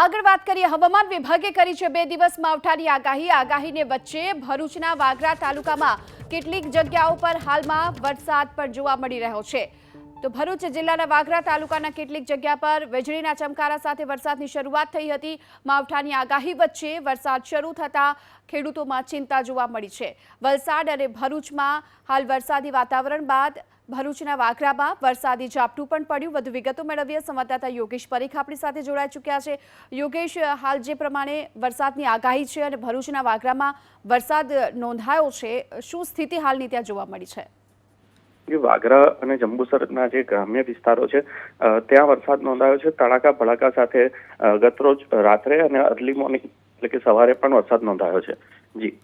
આગળ વાત કરીએ હવામાન વિભાગે કરી છે બે દિવસ માવઠાની આગાહી. આગાહીને વચ્ચે ભરૂચના વાગરા તાલુકામાં કેટલીક જગ્યાઓ પર હાલમાં વરસાદ પણ જોવા મળી રહ્યો છે. તો ભરૂચ જિલ્લાના વાગરા તાલુકાના કેટલીક જગ્યા પર વીજળીના ચમકારા સાથે વરસાદની શરૂઆત થઈ હતી. માવઠાની આગાહી વચ્ચે વરસાદ શરૂ થતાં ખેડૂતોમાં ચિંતા જોવા મળી છે. વલસાડ અને ભરૂચમાં હાલ વરસાદી વાતાવરણ બાદ ભરૂચના વાઘરામાં વરસાદી ઝાપટું પણ પડ્યું. વધુ વિગતો મેળવીએ. સંવાદદાતા યોગેશ પરીખ આપણી સાથે જોડાઈ ચૂક્યા છે. યોગેશ, હાલ જે પ્રમાણે વરસાદની આગાહી છે અને ભરૂચના વાઘરામાં વરસાદ નોંધાયો છે, શું સ્થિતિ હાલની ત્યાં જોવા મળી છે? જે વાગરા અને જંબુસરના જે ગ્રામ્ય વિસ્તારો છે ત્યાં વરસાદ નોંધાયો છે. તડાકા ભડાકા સાથે ગતરોજ રાત્રે અને અર્લી મોર્નિંગ એટલે કે સવારે પણ વરસાદ નોંધાયો છે. જી.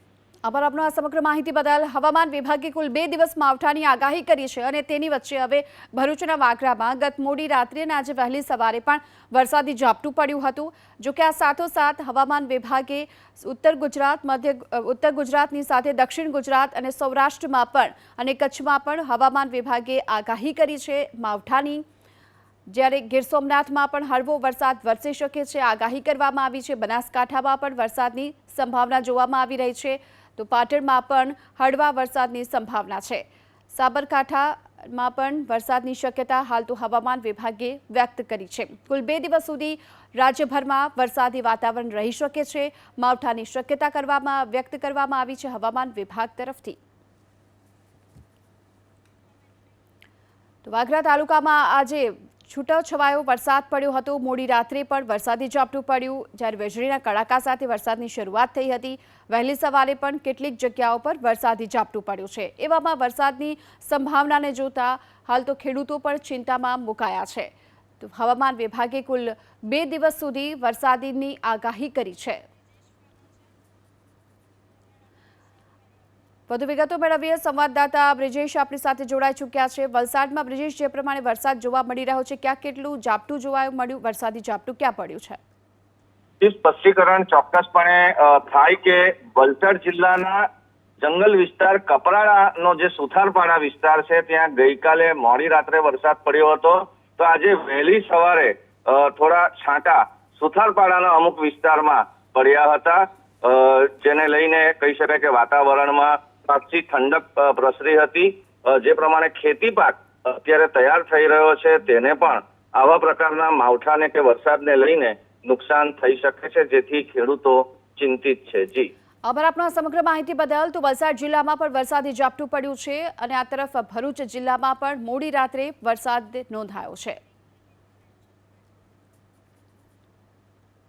આભાર આપનો આ સમગ્ર માહિતી બદલ. હવામાન વિભાગે કુલ બે દિવસ માવઠાની આગાહી કરી છે અને તેની વચ્ચે હવે ભરૂચના વાગરામાં ગત મોડી રાત્રે અને આજે વહેલી સવારે પણ વરસાદી ઝાપટું પડ્યું હતું. જો કે આ સાથોસાથ હવામાન વિભાગે ઉત્તર ગુજરાત, મધ્ય ઉત્તર ગુજરાતની સાથે દક્ષિણ ગુજરાત અને સૌરાષ્ટ્રમાં પણ અને કચ્છમાં પણ હવામાન વિભાગે આગાહી કરી છે માવઠાની. જ્યારે ગીર સોમનાથમાં પણ હળવો વરસાદ વરસી શકે છે. આગાહી કરવામાં આવી છે. બનાસકાંઠામાં પણ વરસાદની સંભાવના જોવામાં આવી રહી છે. તો પાટણમાં પણ હળવા વરસાદની સંભાવના છે. સાબરકાંઠામાં પણ વરસાદની શક્યતા હાલ તો હવામાન વિભાગે વ્યક્ત કરી છે. કુલ બે દિવસ સુધી રાજ્યભરમાં વરસાદી વાતાવરણ રહી શકે છે. માવઠાની શક્યતા કરવામાં વ્યક્ત કરવામાં આવી છે હવામાન વિભાગ તરફથી. તો વાગરા તાલુકામાં આજે છૂટોછવાયો વરસાદ પડ્યો હતો. મોડી રાત્રે પણ વરસાદી ઝાપટું પડ્યું. જ્યારે વીજળીના કડાકા સાથે વરસાદની શરૂઆત થઈ હતી. વહેલી સવારે પણ કેટલીક જગ્યાઓ પર વરસાદી ઝાપટું પડ્યું છે. એવામાં વરસાદની સંભાવનાને જોતા હાલ તો ખેડૂતો પણ ચિંતામાં મુકાયા છે. હવામાન વિભાગે કુલ બે દિવસ સુધી વરસાદીની આગાહી કરી છે. વધુ વિગતો મેળવીએ. સંવાદદાતા બ્રિજેશ આપણી સાથે જોડાઈ ચૂક્યા છે. વલસાડમાં બ્રિજેશ, જે પ્રમાણે વરસાદ જોવા મળી રહ્યો છે, ક્યાં કેટલું ઝાપટું જોવા મળ્યું? વરસાદી ઝાપટું ક્યાં પડ્યું છે? સ્પષ્ટીકરણ ચોક્કસપણે થાય કે વલસાડ જિલ્લાના જંગલ વિસ્તાર કપરાડાનો જે સુથારપાડા વિસ્તાર છે, ત્યાં ગઈકાલે મોડી રાત્રે વરસાદ પડ્યો હતો. તો આજે વહેલી સવારે થોડા છાંટા સુથારપાડાના અમુક વિસ્તારમાં પડ્યા હતા. જેને લઈને કહી શકાય કે વાતાવરણમાં ખાસી ઠંડક પ્રસરી હતી. જે પ્રમાણે ખેતી પાક અત્યારે તૈયાર થઈ રહ્યો છે, તેને પણ આવા પ્રકારના માવઠાને કે વરસાદને લઈને નુકસાન થઈ શકે છે, જેથી ખેડૂતો ચિંતિત છે. જી. આભાર આપનો સમગ્ર માહિતી બદલ. તો વલસાડ જિલ્લામાં પણ વરસાદી ઝાપટું પડ્યું છે અને આ તરફ ભરૂચ જિલ્લામાં પણ મોડી રાત્રે વરસાદ નોંધાયો છે.